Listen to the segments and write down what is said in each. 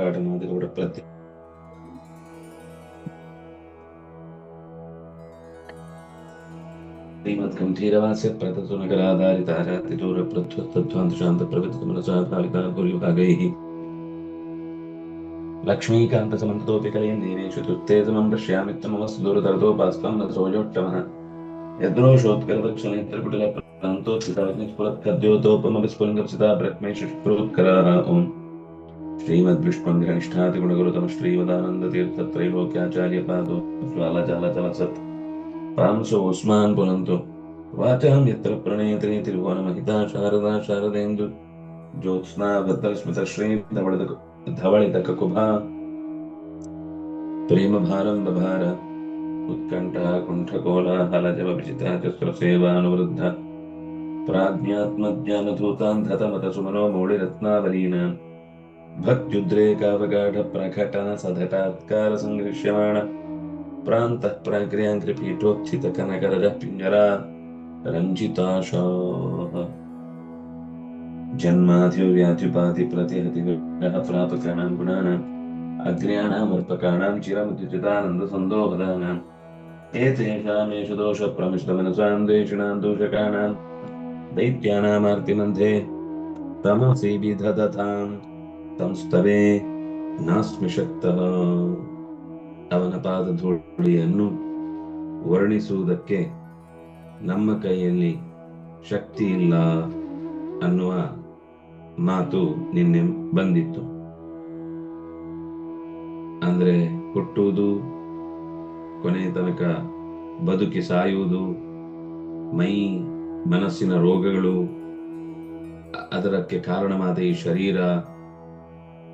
പാടുന്നതിലൂടെ പ്രതി श्रीमद गंभीरवास्य ಶ್ರೀಮದ್ ವಿಷ್ಣುಂಗಿರ ನಿಷ್ಠಾತಿ ತಮ ಶ್ರೀಮದಾನಂದ ತೀರ್ಥ ತ್ರೈಲೋಕ್ಯಾಚಾರ್ಯ ಪಾದು ಜ್ವಾಲ ಜಾಲ ಜಲ ಸತ್ ಪ್ರಾಂಶೋ ಉಸ್ಮಾನ್ ಪುನಂತು ವಾಚಾಂ ಯತ್ರ ಪ್ರಣೇತನೇ ತಿರುವನ ಮಹಿತಾ ಶಾರದಾ ಶಾರದೇಂದು. ಜ್ಯೋತ್ಸ್ನಾ ಭದ್ರಸ್ಮಿತ ಶ್ರೀ ಧವಳಿತ ಧವಳಿತ ಕಕುಭ ಪ್ರೇಮ ಭಾರಂಭ ಭಾರ ಉತ್ಕಂಠ ಕುಂಠ ಕೋಲ ಹಲ ಜಪ ವಿಚಿತ ಚಸ್ರ ಸೇವಾನುವೃದ್ಧ ಪ್ರಾಜ್ಞಾತ್ಮ ಜ್ಞಾನಧೂತಾಂಧತ ಮತ ಸುಮನೋ ಮೌಳಿ ರತ್ನಾವಲೀನಾ संघर्ष्यमाण प्रान्तः प्राग्र्याङ्घ्रिपीठोत्थित कनकरज पिञ्जरा रञ्जिताशाः। जन्माधिव्याधिपाधि प्रतिहति विग्रह प्रापकाणां गुणानाम् अग्र्याणामर्पकाणां चिरमुदितानन्दसन्दोहदानाम् एतेषामेषु दोषप्रमिष्टमनसां देशिणां दूषकाणां दैत्यानामार्तिमन्धे तमसि विधदताम्। ಸಂಸ್ತವೇ ನಾಸ್ಮಿ ಶಕ್ತಃ ಅವನ ಪಾದಧೂಳಿಯನ್ನು ವರ್ಣಿಸುವುದಕ್ಕೆ ನಮ್ಮ ಕೈಯಲ್ಲಿ ಶಕ್ತಿ ಇಲ್ಲ ಅನ್ನುವ ಮಾತು ನಿನ್ನೆ ಬಂದಿತ್ತು. ಅಂದ್ರೆ ಹುಟ್ಟುವುದು, ಕೊನೆಯ ತನಕ ಬದುಕಿ ಸಾಯುವುದು, ಮೈ ಮನಸ್ಸಿನ ರೋಗಗಳು, ಅದರಕ್ಕೆ ಕಾರಣವಾದ ಈ ಶರೀರ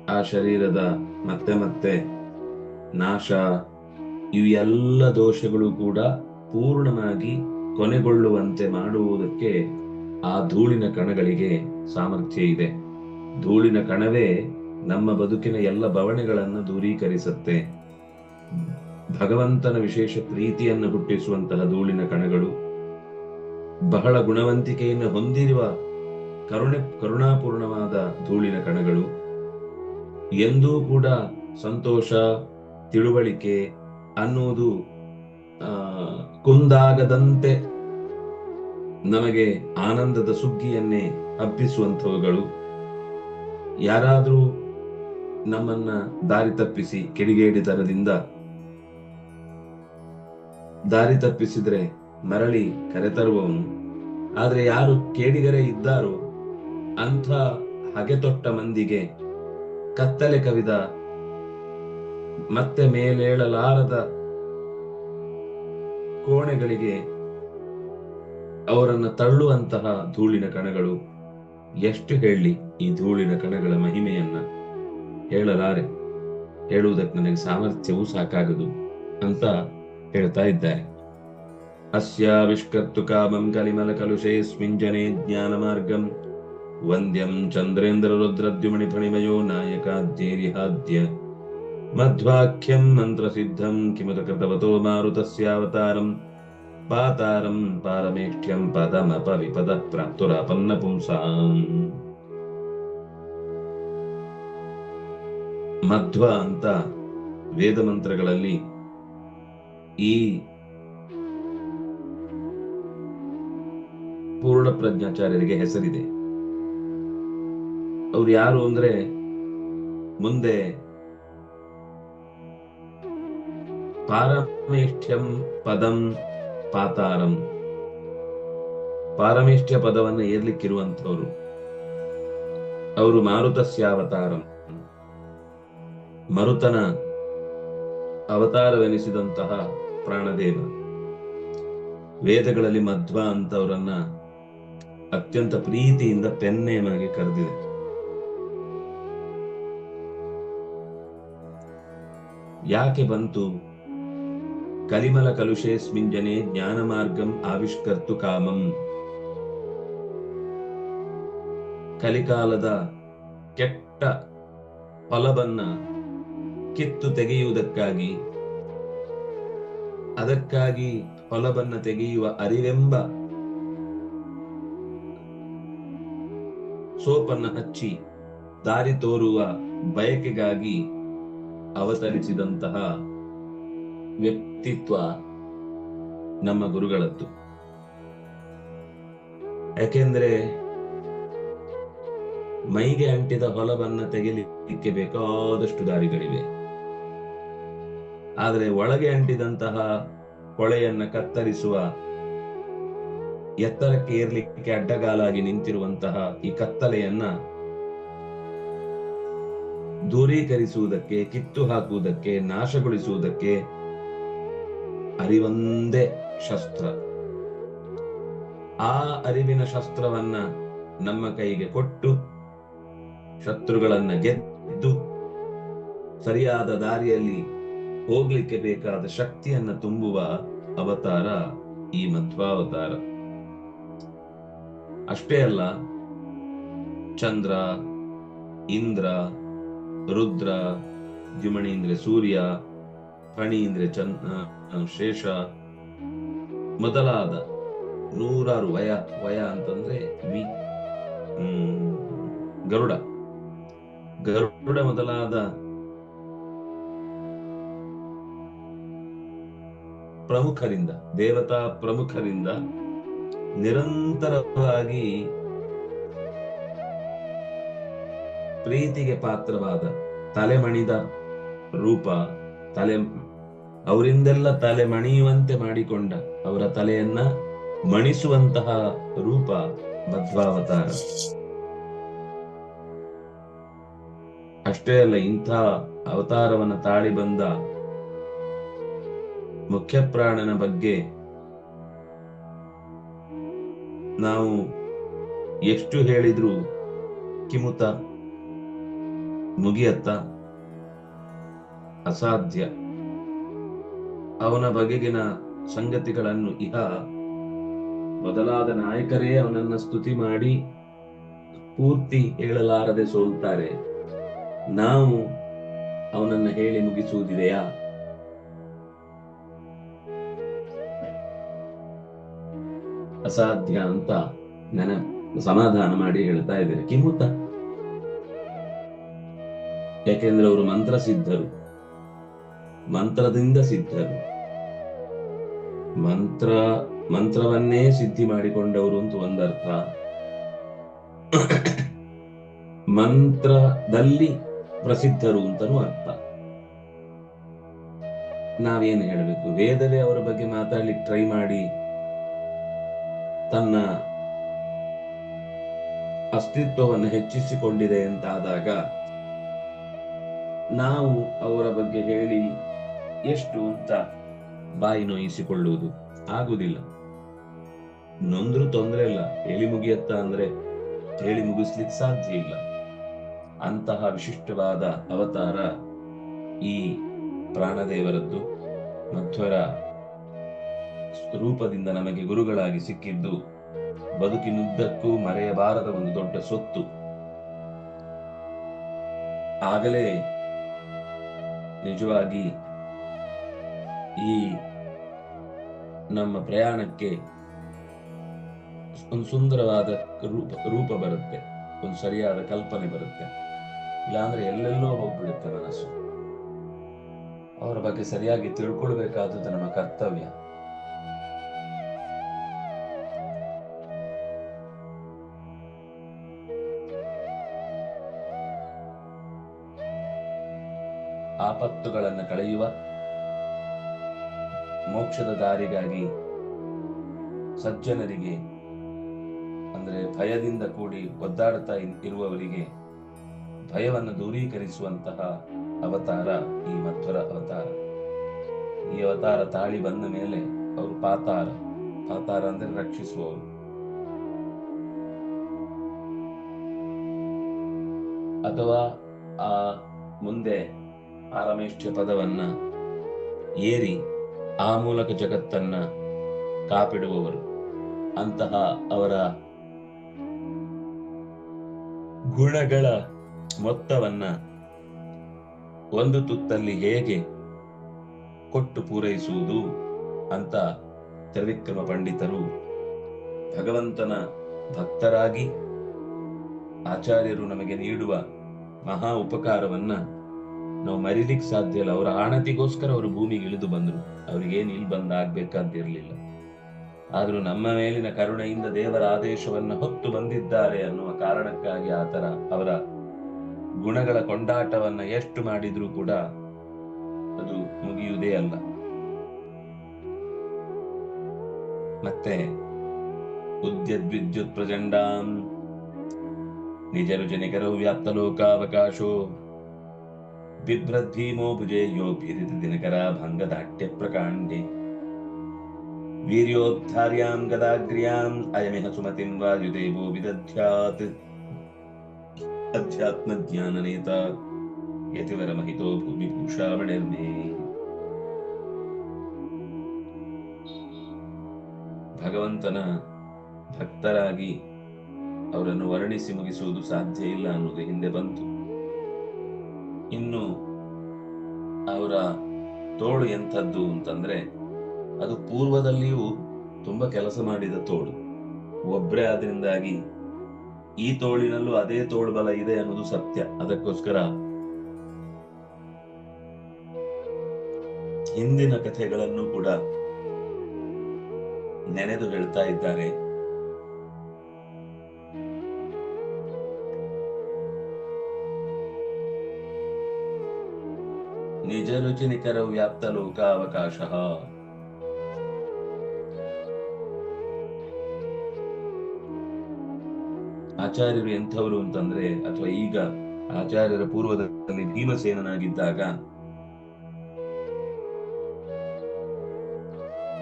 ಆ ಶರೀರದ ಮತ್ತೆ ಮತ್ತೆ ನಾಶ ಇವೆಲ್ಲ ದೋಷಗಳು ಕೂಡ ಪೂರ್ಣವಾಗಿ ಕೊನೆಗೊಳ್ಳುವಂತೆ ಮಾಡುವುದಕ್ಕೆ ಆ ಧೂಳಿನ ಕಣಗಳಿಗೆ ಸಾಮರ್ಥ್ಯ ಇದೆ. ಧೂಳಿನ ಕಣವೇ ನಮ್ಮ ಬದುಕಿನ ಎಲ್ಲ ಬವಣೆಗಳನ್ನು ದೂರೀಕರಿಸುತ್ತೆ. ಭಗವಂತನ ವಿಶೇಷ ಪ್ರೀತಿಯನ್ನು ಹುಟ್ಟಿಸುವಂತಹ ಧೂಳಿನ ಕಣಗಳು, ಬಹಳ ಗುಣವಂತಿಕೆಯನ್ನು ಹೊಂದಿರುವ ಕರುಣೆ ಕರುಣಾಪೂರ್ಣವಾದ ಧೂಳಿನ ಕಣಗಳು ಎಂದೂ ಕೂಡ ಸಂತೋಷ, ತಿಳುವಳಿಕೆ ಅನ್ನುವುದು ಕುಂದಾಗದಂತೆ ನಮಗೆ ಆನಂದದ ಸುಗ್ಗಿಯನ್ನೇ ಹಬ್ಬಿಸುವಂಥವುಗಳು ಯಾರಾದರೂ ನಮ್ಮನ್ನ ದಾರಿ ತಪ್ಪಿಸಿ ಕಿಡಿಗೇಡಿತನದಿಂದ ದಾರಿ ತಪ್ಪಿಸಿದ್ರೆ ಮರಳಿ ಕರೆತರುವವನು ಆದ್ರೆ ಯಾರು ಕೇಡಿಗರೇ ಇದ್ದಾರೋ ಅಂಥ ಹಗೆತೊಟ್ಟ ಮಂದಿಗೆ ಕತ್ತಲೆ ಕವಿದ ಮತ್ತೆ ಮೇಲೇಳಲಾರದ ಕೋಣೆಗಳಿಗೆ ಅವರನ್ನು ತಳ್ಳುವಂತಹ ಧೂಳಿನ ಕಣಗಳು. ಎಷ್ಟು ಹೇಳಿ ಈ ಧೂಳಿನ ಕಣಗಳ ಮಹಿಮೆಯನ್ನ ಹೇಳಲಾರೆ. ಹೇಳುವುದಕ್ಕೆ ನನಗೆ ಸಾಮರ್ಥ್ಯವೂ ಸಾಕಾಗದು ಅಂತ ಹೇಳ್ತಾ ಇದ್ದಾರೆ. ಅಸ್ಯಾವಿಷ್ಕರ್ತು ಕಾಮಂ ಕಲಿಮಲ ಕಲುಷೇ ಜನೆ ಜ್ಞಾನ ಮಾರ್ಗಂ ವಂದ್ಯಂ ಚಂದ್ರೇಂದ್ರ ರುದ್ರದ್ಯುಮಣಿ ಫಣಿಮಯೋ ನಾಯಕಾದ್ಯೇರಿಹಾದ್ಯ ಮಧ್ವಾಖ್ಯಂ ಮಂತ್ರಸಿದ್ಧಂ ಕಿಮತ ಕೃತವತೋ ಮಾರುತಸ್ಯಾವತಾರಂ. ಪಾತಾರಂ ಪಾರಮೇಷ್ಠ್ಯಂ ಪದಮಪ ವಿಪದ ಪ್ರಾಪ್ತುರಾಪನ್ನ ಪುಂಸಾಂ. ಮಧ್ವ ಅಂತ ವೇದ ಮಂತ್ರಗಳಲ್ಲಿ ಈ ಪೂರ್ಣ ಪ್ರಜ್ಞಾಚಾರ್ಯರಿಗೆ ಹೆಸರಿದೆ. ಅವ್ರು ಯಾರು ಅಂದ್ರೆ ಮುಂದೆ ಪಾರಮೇಷ್ಠ್ಯಂ ಪದಂ ಪಾತಾರಂ. ಪಾರಮೇಷ್ಠ್ಯ ಪದವನ್ನು ಏರ್ಲಿಕ್ಕಿರುವಂತವರು ಅವರು ಮಾರುತಸ್ಯಾವತಾರಂ. ಮರುತನ ಅವತಾರವೆನಿಸಿದಂತಹ ಪ್ರಾಣದೇವ. ವೇದಗಳಲ್ಲಿ ಮಧ್ವ ಅಂತವರನ್ನ ಅತ್ಯಂತ ಪ್ರೀತಿಯಿಂದ ಪೆನ್ನೇಮಾಗಿ ಕರೆದಿದೆ. ಯಾಕೆ ಬಂತು? ಕಲಿಮಲ ಕಲುಷೇಸ್ಮಿನ್ ಜನೆ ಜ್ಞಾನ ಮಾರ್ಗಂ ಆವಿಷ್ಕರ್ತು ಕಾಮಂ. ಕಲಿಕಾಲದ ಕೆಟ್ಟ ಫಲವನ್ನ ಕಿತ್ತು ತೆಗೆಯುವುದಕ್ಕಾಗಿ, ಅದಕ್ಕಾಗಿ ಫಲವನ್ನ ತೆಗೆಯುವ ಅರಿವೆಂಬ ಸೋಪನ್ನ ಹಚ್ಚಿ ದಾರಿ ತೋರುವ ಬಯಕೆಗಾಗಿ ಅವತರಿಸಿದಂತಹ ವ್ಯಕ್ತಿತ್ವ ನಮ್ಮ ಗುರುಗಳದ್ದು. ಯಾಕೆಂದ್ರೆ ಮೈಗೆ ಅಂಟಿದ ಹೊಲವನ್ನ ತೆಗೆಲಿಕ್ಕೆ ಬೇಕಾದಷ್ಟು ದಾರಿಗಳಿವೆ. ಆದರೆ ಒಳಗೆ ಅಂಟಿದಂತಹ ಹೊಳೆಯನ್ನ ಕತ್ತರಿಸುವ ಎತ್ತರಕ್ಕೆ ಏರ್ಲಿಕ್ಕೆ ಅಡ್ಡಗಾಲಾಗಿ ನಿಂತಿರುವಂತಹ ಈ ಕತ್ತಲೆಯನ್ನ ದೂರೀಕರಿಸುವುದಕ್ಕೆ ಕಿತ್ತು ಹಾಕುವುದಕ್ಕೆ ನಾಶಗೊಳಿಸುವುದಕ್ಕೆ ಅರಿವೊಂದೇ ಶಸ್ತ್ರ. ಆ ಅರಿವಿನ ಶಸ್ತ್ರವನ್ನ ನಮ್ಮ ಕೈಗೆ ಕೊಟ್ಟು, ಶತ್ರುಗಳನ್ನ ಗೆದ್ದು, ಸರಿಯಾದ ದಾರಿಯಲ್ಲಿ ಹೋಗ್ಲಿಕ್ಕೆ ಬೇಕಾದ ಶಕ್ತಿಯನ್ನ ತುಂಬುವ ಅವತಾರ ಈ ಮಧ್ವಾವತಾರ. ಅಷ್ಟೇ ಅಲ್ಲ, ಚಂದ್ರ, ಇಂದ್ರ ರುದ್ರ, ದ್ಯುಮಣಿ ಅಂದ್ರೆ ಸೂರ್ಯ ಫಣಿ ಅಂದ್ರೆ ಚಂದ್ ಶೇಷ ಮೊದಲಾದ ನೂರಾರು ವಯ ವಯ ಅಂತಂದ್ರೆ ವಿ. ಗರುಡ. ಗರುಡ ಮೊದಲಾದ ಪ್ರಮುಖರಿಂದ, ದೇವತಾ ಪ್ರಮುಖರಿಂದ ನಿರಂತರವಾಗಿ ಪ್ರೀತಿಗೆ ಪಾತ್ರವಾದ ತಲೆಮಣಿದ ರೂಪ, ತಲೆ, ಅವರಿಂದೆಲ್ಲ ತಲೆ ಮಣಿಯುವಂತೆ ಮಾಡಿಕೊಂಡ ಅವರ ತಲೆಯನ್ನ ಮಣಿಸುವಂತಹ ರೂಪ ಮಧ್ವಾವತಾರ. ಅಷ್ಟೇ ಅಲ್ಲ, ಇಂಥ ಅವತಾರವನ್ನ ತಾಳಿ ಬಂದ ಮುಖ್ಯ ಪ್ರಾಣನ ಬಗ್ಗೆ ನಾವು ಎಷ್ಟು ಹೇಳಿದ್ರು ಕಿಮುತ ಮುಗಿಯತ್ತ? ಅಸಾಧ್ಯ. ಅವನ ಬಗೆಗಿನ ಸಂಗತಿಗಳನ್ನು ಇಹ ಮೊದಲಾದ ನಾಯಕರೇ ಅವನನ್ನ ಸ್ತುತಿ ಮಾಡಿ ಪೂರ್ತಿ ಹೇಳಲಾರದೆ ಸೋಲ್ತಾರೆ. ನಾವು ಅವನನ್ನ ಹೇಳಿ ಮುಗಿಸುವುದಿದೆಯಾ? ಅಸಾಧ್ಯ ಅಂತ ನೆನ ಸಮಾಧಾನ ಮಾಡಿ ಹೇಳ್ತಾ ಇದ್ದೇನೆ ಕಿಮುತ ಯಾಕೆಂದ್ರೆ ಅವರು ಮಂತ್ರ ಸಿದ್ಧರು. ಮಂತ್ರದಿಂದ ಸಿದ್ಧರು. ಮಂತ್ರ, ಮಂತ್ರವನ್ನೇ ಸಿದ್ಧಿ ಮಾಡಿಕೊಂಡವರು ಅಂತ ಒಂದರ್ಥ. ಮಂತ್ರದಲ್ಲಿ ಪ್ರಸಿದ್ಧರು ಅಂತನೂ ಅರ್ಥ. ನಾವೇನು ಹೇಳಬೇಕು? ವೇದವೇ ಅವರ ಬಗ್ಗೆ ಮಾತಾಡ್ಲಿಕ್ಕೆ ಟ್ರೈ ಮಾಡಿ. ತನ್ನ ಅಸ್ತಿತ್ವವನ್ನು ಹೆಚ್ಚಿಸಿಕೊಂಡಿದೆ ಅಂತಾದಾಗ ನಾವು ಅವರ ಬಗ್ಗೆ ಹೇಳಿ ಎಷ್ಟು ಅಂತ ಬಾಯಿ ನೋಯಿಸಿಕೊಳ್ಳುವುದು ಆಗುವುದಿಲ್ಲ. ನೊಂದ್ರು ತೊಂದರೆ ಇಲ್ಲ. ಹೇಳಿ ಮುಗಿಯತ್ತ ಅಂದ್ರೆ ಹೇಳಿ ಮುಗಿಸ್ಲಿಕ್ಕೆ ಸಾಧ್ಯ ಇಲ್ಲ. ಅಂತಹ ವಿಶಿಷ್ಟವಾದ ಅವತಾರ ಈ ಪ್ರಾಣದೇವರದ್ದು ಮಧ್ವರ ರೂಪದಿಂದ ನಮಗೆ ಗುರುಗಳಾಗಿ ಸಿಕ್ಕಿದ್ದು ಬದುಕಿನುದ್ದಕ್ಕೂ ಮರೆಯಬಾರದ ಒಂದು ದೊಡ್ಡ ಸೊತ್ತು. ಆಗಲೇ ನಿಜವಾಗಿ ಈ ನಮ್ಮ ಪ್ರಯಾಣಕ್ಕೆ ಒಂದು ಸುಂದರವಾದ ರೂಪ ರೂಪ ಬರುತ್ತೆ, ಒಂದು ಸರಿಯಾದ ಕಲ್ಪನೆ ಬರುತ್ತೆ. ಇಲ್ಲಾಂದ್ರೆ ಎಲ್ಲೆಲ್ಲೋ ಹೋಗ್ಬಿಡುತ್ತೆ ಮನಸ್ಸು. ಅವರ ಬಗ್ಗೆ ಸರಿಯಾಗಿ ತಿಳ್ಕೊಳ್ಬೇಕಾದದ್ದು ನಮ್ಮ ಕರ್ತವ್ಯ. ಆಪತ್ತುಗಳನ್ನು ಕಳೆಯುವ ಮೋಕ್ಷದ ದಾರಿಗಾಗಿ ಸಜ್ಜನರಿಗೆ, ಅಂದರೆ ಭಯದಿಂದ ಕೂಡಿ ಒದ್ದಾಡ್ತಾ ಇರುವವರಿಗೆ ಭಯವನ್ನು ದೂರೀಕರಿಸುವಂತಹ ಅವತಾರ ಈ ಮಧ್ವರ ಅವತಾರ. ಈ ಅವತಾರ ತಾಳಿ ಬಂದ ಮೇಲೆ ಅವರು ಪಾತಾರ ಪಾತಾರ ಅಂದ್ರೆ ರಕ್ಷಿಸುವವರು. ಅಥವಾ ಆ ಮುಂದೆ ಆರಮೇಷ್ಠ ಪದವನ್ನ ಏರಿ ಆ ಮೂಲಕ ಜಗತ್ತನ್ನ ಕಾಪಿಡುವವರು. ಅಂತಹ ಅವರ ಗುಣಗಳ ಮೊತ್ತವನ್ನ ಒಂದು ತುತ್ತಲ್ಲಿ ಹೇಗೆ ಕೊಟ್ಟು ಪೂರೈಸುವುದು ಅಂತ ತ್ರಿವಿಕ್ರಮ ಪಂಡಿತರು ಭಗವಂತನ ಭಕ್ತರಾಗಿ ಆಚಾರ್ಯರು ನಮಗೆ ನೀಡುವ ಮಹಾ ಉಪಕಾರವನ್ನ ನಾವು ಮರಿಲಿಕ್ಕೆ ಸಾಧ್ಯ ಇಲ್ಲ. ಅವರ ಆಣತಿಗೋಸ್ಕರ ಅವರು ಭೂಮಿಗೆ ಇಳಿದು ಬಂದ್ರು. ಅವ್ರಿಗೇನು ಇಲ್ಲಿ ಬಂದ ಆಗ್ಬೇಕಂತ ಇರಲಿಲ್ಲ ಆದ್ರೂ ನಮ್ಮ ಮೇಲಿನ ಕರುಣೆಯಿಂದ ದೇವರ ಆದೇಶವನ್ನ ಹೊತ್ತು ಬಂದಿದ್ದಾರೆ ಅನ್ನುವ ಕಾರಣಕ್ಕಾಗಿ ಆತರ ಅವರ ಗುಣಗಳ ಕೊಂಡಾಟವನ್ನ ಎಷ್ಟು ಮಾಡಿದ್ರೂ ಕೂಡ ಅದು ಮುಗಿಯುವುದೇ ಅಲ್ಲ. ಮತ್ತೆ ಉದ್ಯದ್ವಿದ್ಯುತ್ ಪ್ರಚಂಡಾಂ ನಿಜರು ಜನಿಕರು ವ್ಯಾಪ್ತ ಲೋಕಾವಕಾಶೋ ಬಿಭ್ರದ್ಭೀಮೋ ಭುಜೇಯೋ ಭೀರಿತ ದಿನಕರ ಭಂಗದಾಟ್ಯ ಪ್ರಕಾಂಡಿ ವೀರ್ಯೋದ್ಧಾರ್ಯಾಂ ಗದಾಗ್ರ್ಯಾಂ ಅಯಮಿಹ ಸುಮತಿಂ ವಾಯುದೇವೋ ವಿದಧ್ಯಾತ್. ಅಧ್ಯಾತ್ಮ ಜ್ಞಾನ ನೇತ ಯತಿವರ ಮಹಿತೋ ಭೂಮಿಭೂಷಾವಣಿರ್ಮೇ ಭಗವಂತನ ಭಕ್ತರಾಗಿ ಅವರನ್ನು ವರ್ಣಿಸಿ ಮುಗಿಸುವುದು ಸಾಧ್ಯ ಇಲ್ಲ ಅನ್ನೋದು ಹಿಂದೆ ಬಂತು. ಇನ್ನು ಅವರ ತೋಳು ಎಂಥದ್ದು ಅಂತಂದ್ರೆ ಅದು ಪೂರ್ವದಲ್ಲಿಯೂ ತುಂಬಾ ಕೆಲಸ ಮಾಡಿದ ತೋಳು. ಒಬ್ಬರೇ ಆದ್ರಿಂದಾಗಿ ಈ ತೋಳಿನಲ್ಲೂ ಅದೇ ತೋಳು ಬಲ ಇದೆ ಅನ್ನೋದು ಸತ್ಯ. ಅದಕ್ಕೋಸ್ಕರ ಹಿಂದಿನ ಕಥೆಗಳನ್ನು ಕೂಡ ನೆನೆದು ಹೇಳ್ತಾ ಇದ್ದಾರೆ. ನಿಜ ರುಚಿ ನಿಖರ ವ್ಯಾಪ್ತ ಲೋಕಾವಕಾಶ. ಆಚಾರ್ಯರು ಎಂಥವರು ಅಂತಂದ್ರೆ, ಅಥವಾ ಈಗ ಆಚಾರ್ಯರ ಪೂರ್ವದಲ್ಲಿ ಭೀಮಸೇನನಾಗಿದ್ದಾಗ,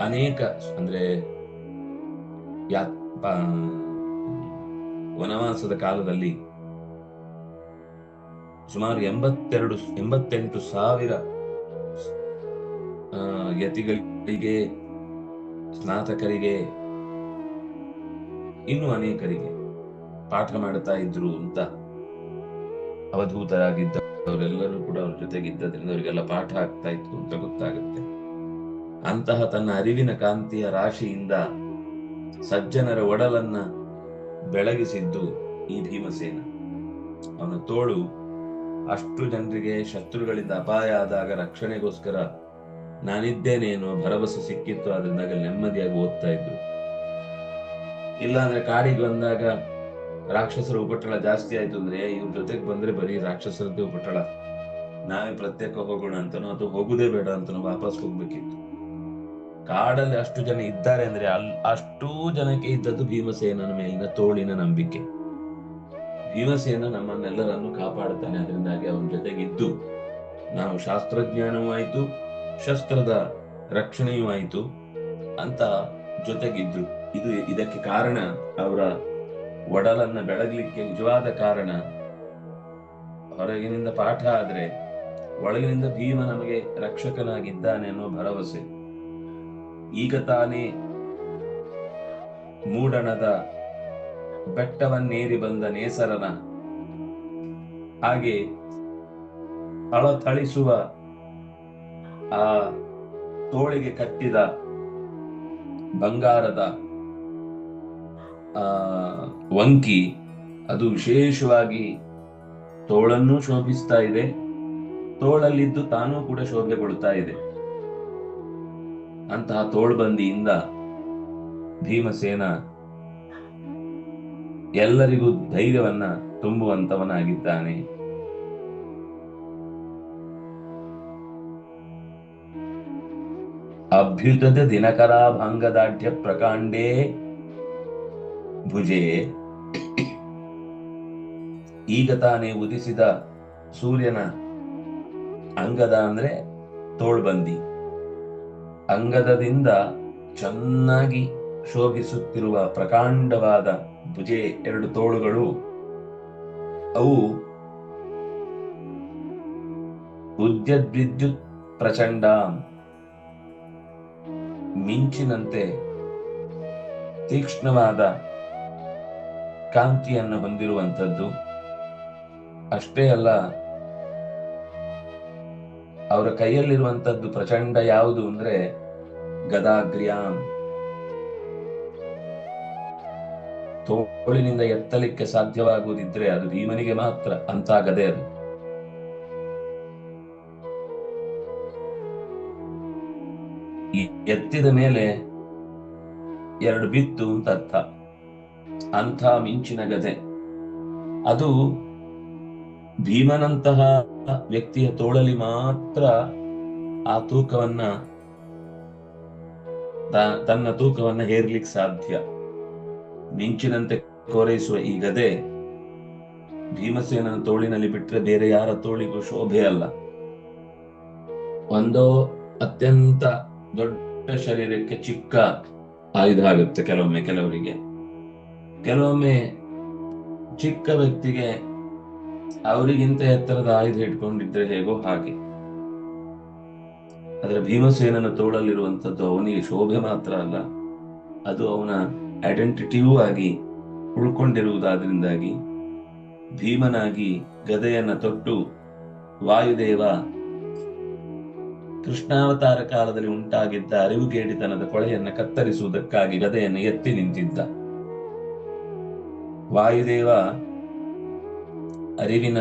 ಅನೇಕ ಅಂದ್ರೆ ವನವಾಸದ ಕಾಲದಲ್ಲಿ ಸುಮಾರು ಎಂಬತ್ತೆರಡು, ಎಂಬತ್ತೆಂಟು ಸಾವಿರ ಯತಿಗಳಿಗೆ, ಸ್ನಾತಕರಿಗೆ, ಇನ್ನು ಅನೇಕರಿಗೆ ಪಾಠ ಮಾಡ್ತಾ ಇದ್ರು ಅಂತ ಅವಧೂತರಾಗಿದ್ದವರೆಲ್ಲರೂ ಕೂಡ ಅವ್ರ ಜೊತೆಗಿದ್ದರಿಂದ ಅವರಿಗೆಲ್ಲ ಪಾಠ ಆಗ್ತಾ ಇತ್ತು ಅಂತ ಗೊತ್ತಾಗುತ್ತೆ. ಅಂತಹ ತನ್ನ ಅರಿವಿನ ಕಾಂತಿಯ ರಾಶಿಯಿಂದ ಸಜ್ಜನರ ಒಡಲನ್ನ ಬೆಳಗಿಸಿದ್ದು ಈ ಭೀಮಸೇನ. ಅವನ ತೋಳು ಅಷ್ಟು ಜನರಿಗೆ ಶತ್ರುಗಳಿಂದ ಅಪಾಯ ಆದಾಗ ರಕ್ಷಣೆಗೋಸ್ಕರ ನಾನಿದ್ದೇನೆ ಎನ್ನುವ ಭರವಸೆ ಸಿಕ್ಕಿತ್ತು ಅದರಿಂದಾಗ ನೆಮ್ಮದಿಯಾಗಿ ಓದ್ತಾ ಇದ್ರು. ಇಲ್ಲ ಅಂದ್ರೆ ಕಾಡಿಗೆ ಬಂದಾಗ ರಾಕ್ಷಸರ ಉಪಟಳ ಜಾಸ್ತಿ ಆಯ್ತು ಅಂದ್ರೆ ಇವ್ರ ಜೊತೆಗೆ ಬಂದ್ರೆ ಬರೀ ರಾಕ್ಷಸರದ್ದು ಉಪಟಳ. ನಾವೇ ಪ್ರತ್ಯೇಕ ಹೋಗೋಣ ಅಂತನೋ ಅಥವಾ ಹೋಗುದೇ ಬೇಡ ಅಂತನೋ ವಾಪಸ್ ಹೋಗ್ಬೇಕಿತ್ತು. ಕಾಡಲ್ಲಿ ಅಷ್ಟು ಜನ ಇದ್ದಾರೆ ಅಂದ್ರೆ ಅಲ್, ಅಷ್ಟೂ ಜನಕ್ಕೆ ಇದ್ದದ್ದು ಭೀಮಸೇನನ ಮೇಲಿನ ತೋಳಿನ ನಂಬಿಕೆ. ಭೀಮಸೇನ ನಮ್ಮನ್ನೆಲ್ಲರನ್ನು ಕಾಪಾಡುತ್ತಾನೆ. ಅದರಿಂದಾಗಿ ಅವನ ಜೊತೆಗಿದ್ದು ನಾವು ಶಾಸ್ತ್ರಜ್ಞಾನವೂ ಆಯ್ತು, ಶಸ್ತ್ರದ ರಕ್ಷಣೆಯೂ ಆಯಿತು ಅಂತ ಜೊತೆಗಿದ್ರು ಇದು ಇದಕ್ಕೆ ಕಾರಣ ಅವರ ಒಡಲನ್ನ ಬೆಳಗಲಿಕ್ಕೆ ನಿಜವಾದ ಕಾರಣ. ಹೊರಗಿನಿಂದ ಪಾಠ ಆದ್ರೆ ಒಳಗಿನಿಂದ ಭೀಮ ನಮಗೆ ರಕ್ಷಕನಾಗಿದ್ದಾನೆ ಅನ್ನೋ ಭರವಸೆ. ಈಗ ತಾನೇ ಮೂಡಣದ ಬೆಟ್ಟವನ್ನೇರಿ ಬಂದ ನೇಸರನ ಹಾಗೆ ಅಳಥಳಿಸುವ ಆ ತೋಳಿಗೆ ಕಟ್ಟಿದ ಬಂಗಾರದ ಆ ವಂಕಿ ಅದು ವಿಶೇಷವಾಗಿ ತೋಳನ್ನು ಶೋಭಿಸ್ತಾ ಇದೆ. ತೋಳಲ್ಲಿದ್ದು ತಾನೂ ಕೂಡ ಶೋಭೆ ಶೋಭೆಗೊಳ್ತಾ ಇದೆ. ಅಂತಹ ತೋಳ್ಬಂದಿಯಿಂದ ಭೀಮಸೇನ ಎಲ್ಲರಿಗೂ ಧೈರ್ಯವನ್ನ ತುಂಬುವಂತವನಾಗಿದ್ದಾನೆ. ಅಭ್ಯುತದ ದಿನಕರಾಭಂಗದಾಢ್ಯ ಪ್ರಕಾಂಡೇ ಭುಜೆ. ಈಗ ತಾನೇ ಉದಿಸಿದ ಸೂರ್ಯನ ಅಂಗದ ಅಂದ್ರೆ ತೋಳ್ಬಂದಿ. ಅಂಗದದಿಂದ ಚೆನ್ನಾಗಿ ಶೋಭಿಸುತ್ತಿರುವ ಪ್ರಕಾಂಡವಾದ ಭುಜೆ ಎರಡು ತೋಳುಗಳು. ಅವು ಉದ್ಯದ್ವಿದ್ಯುತ್ ಪ್ರಚಂಡ. ಮಿಂಚಿನಂತೆ ತೀಕ್ಷ್ಣವಾದ ಕಾಂತಿಯನ್ನು ಹೊಂದಿರುವಂಥದ್ದು. ಅಷ್ಟೇ ಅಲ್ಲ, ಅವರ ಕೈಯಲ್ಲಿರುವಂಥದ್ದು ಪ್ರಚಂಡ ಯಾವುದು ಅಂದ್ರೆ ಗದಾಗ್ರ್ಯಾಂ ತೋಳಿನಿಂದ ಎತ್ತಲಿಕ್ಕೆ ಸಾಧ್ಯವಾಗುವುದಿದ್ರೆ ಅದು ಭೀಮನಿಗೆ ಮಾತ್ರ ಅಂತ ಗದೆ ಅದು ಎತ್ತಿದ ಮೇಲೆ ಎರಡು ಬಿತ್ತು ಅಂತ ಅರ್ಥ ಅಂಥ ಮಿಂಚಿನ ಗದೆ. ಅದು ಭೀಮನಂತಹ ವ್ಯಕ್ತಿಯ ತೋಳಲಿ ಮಾತ್ರ ಆ ತೂಕವನ್ನ ತನ್ನ ತೂಕವನ್ನ ಹೇರ್ಲಿಕ್ಕೆ ಸಾಧ್ಯ. ಮಿಂಚಿನಂತೆ ಕೋರೈಸುವ ಈ ಗದೆ ಭೀಮಸೇನನ ತೋಳಿನಲ್ಲಿ ಬಿಟ್ಟರೆ ಬೇರೆ ಯಾರ ತೋಳಿಗೂ ಶೋಭೆ ಅಲ್ಲ. ಒಂದೋ ಅತ್ಯಂತ ದೊಡ್ಡ ಶರೀರಕ್ಕೆ ಚಿಕ್ಕ ಆಯುಧ ಆಗುತ್ತೆ ಕೆಲವೊಮ್ಮೆ ಕೆಲವರಿಗೆ. ಕೆಲವೊಮ್ಮೆ ಚಿಕ್ಕ ವ್ಯಕ್ತಿಗೆ ಅವರಿಗಿಂತ ಎತ್ತರದ ಆಯುಧ ಇಟ್ಕೊಂಡಿದ್ರೆ ಹೇಗೋ ಹಾಗೆ. ಆದ್ರೆ ಭೀಮಸೇನನ ತೋಳಲ್ಲಿರುವಂಥದ್ದು ಅವನಿಗೆ ಶೋಭೆ ಮಾತ್ರ ಅಲ್ಲ. ಅದು ಅವನ ಐಡೆಂಟಿಟಿಯೂ ಆಗಿ ಉಳ್ಕೊಂಡಿರುವುದಾದ್ರಿಂದಾಗಿ ಭೀಮನಾಗಿ ಗದೆಯನ್ನ ತೊಟ್ಟು ವಾಯುದೇವ ಕೃಷ್ಣಾವತಾರ ಕಾಲದಲ್ಲಿ ಉಂಟಾಗಿದ್ದ ಅರಿವುಗೇಡಿತನದ ಕೊಳೆಯನ್ನು ಕತ್ತರಿಸುವುದಕ್ಕಾಗಿ ಗದೆಯನ್ನು ಎತ್ತಿ ನಿಂತಿದ್ದ. ವಾಯುದೇವ ಅರಿವಿನ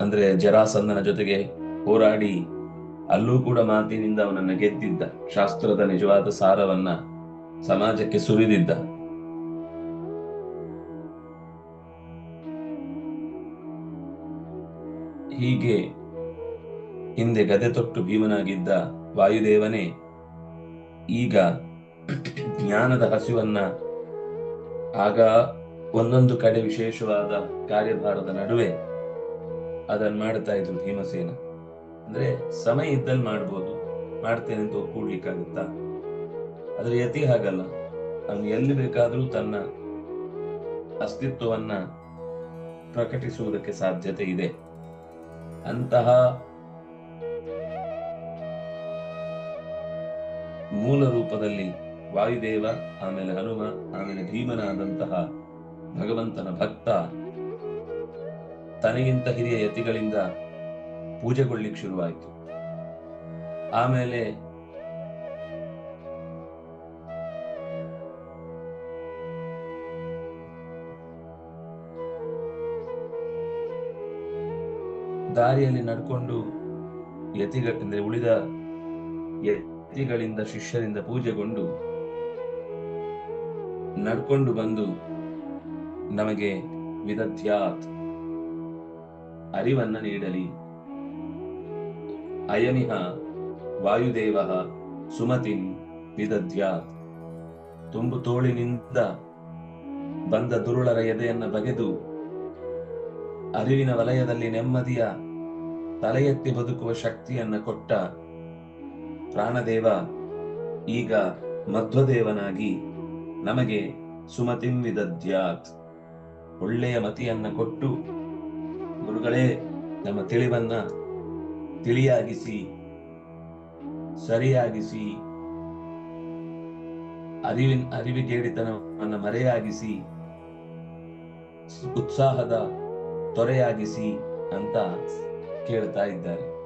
ಅಂದ್ರೆ ಜರಾಸಂದನ ಜೊತೆಗೆ ಹೋರಾಡಿ ಅಲ್ಲೂ ಕೂಡ ಮಾತಿನಿಂದ ಅವನನ್ನ ಗೆದ್ದಿದ್ದ. ಶಾಸ್ತ್ರದ ನಿಜವಾದ ಸಾರವನ್ನ ಸಮಾಜಕ್ಕೆ ಸುರಿದಿದ್ದ. ಹೀಗೆ ಹಿಂದೆ ಗದೆ ತೊಟ್ಟು ಭೀಮನಾಗಿದ್ದ ವಾಯುದೇವನೇ ಈಗ ಜ್ಞಾನದ ಹಸಿವನ್ನ ಆಗ ಒಂದೊಂದು ಕಡೆ ವಿಶೇಷವಾದ ಕಾರ್ಯಭಾರದ ನಡುವೆ ಅದನ್ನ ಮಾಡ್ತಾ ಇದ್ರು ಭೀಮಸೇನ. ಅಂದ್ರೆ ಸಮಯ ಇದ್ದಲ್ಲಿ ಮಾಡ್ಬೋದು. ಮಾಡ್ತೇನೆ ಅಂತ ಒಪ್ಕೊಡ್ಲಿಕ್ಕಾಗುತ್ತಾ ಆದ್ರೆ ಯತಿ ಹಾಗಲ್ಲ. ಅವನು ಎಲ್ಲಿ ಬೇಕಾದ್ರೂ ತನ್ನ ಅಸ್ತಿತ್ವವನ್ನ ಪ್ರಕಟಿಸುವುದಕ್ಕೆ ಸಾಧ್ಯತೆ ಇದೆ. ಅಂತಹ ಮೂಲ ರೂಪದಲ್ಲಿ ವಾಯುದೇವ, ಆಮೇಲೆ ಹನುಮ, ಆಮೇಲೆ ಭೀಮನಾದಂತಹ ಭಗವಂತನ ಭಕ್ತ, ತನಗಿಂತ ಹಿರಿಯ ಯತಿಗಳಿಂದ ಪೂಜೆಗೊಳ್ಳಿಕ್ ಶುರುವಾಯಿತು. ಆಮೇಲೆ ದಾರಿಯಲ್ಲಿ ನಡ್ಕೊಂಡು ಯತಿಗ, ಅಂದ್ರೆ ಉಳಿದ ಯತಿಗಳಿಂದ ಶಿಷ್ಯರಿಂದ ಪೂಜೆಗೊಂಡು ನಡ್ಕೊಂಡು ಬಂದು ನಮಗೆ ವಿದಧ್ಯಾತ್ ಅರಿವನ್ನ ನೀಡಲಿ. ಅಯಮಿಹ ವಾಯುದೇವ ಸುಮತಿನ್ ವಿದಧ್ಯಾತ್ ತುಂಬು ತೋಳಿನಿಂದ ಬಂದ ದುರುಳರ ಎದೆಯನ್ನ ಬಗೆದು ಅರಿವಿನ ವಲಯದಲ್ಲಿ ನೆಮ್ಮದಿಯ ತಲೆ ಎತ್ತಿ ಬದುಕುವ ಶಕ್ತಿಯನ್ನ ಕೊಟ್ಟ ಪ್ರಾಣದೇವ, ಈಗ ಮಧ್ವದೇವನಾಗಿ ನಮಗೆ ಸುಮತಿಂ ವಿದಧ್ಯಾತ್. ಒಳ್ಳೆಯ ಮತಿಯನ್ನ ಕೊಟ್ಟು ಗುರುಗಳೇ, ನಮ್ಮ ತಿಳಿವನ್ನ ತಿಳಿಯಾಗಿಸಿ ಸರಿಯಾಗಿಸಿ ಅರಿವಿನ ಅರಿವಿಗೇಡಿತನವನ್ನ ಮರೆಯಾಗಿಸಿ ಉತ್ಸಾಹದ ತೊರೆಯಾಗಿಸಿ ಅಂತ ಕೇಳ್ತಾ ಇದ್ದಾರೆ.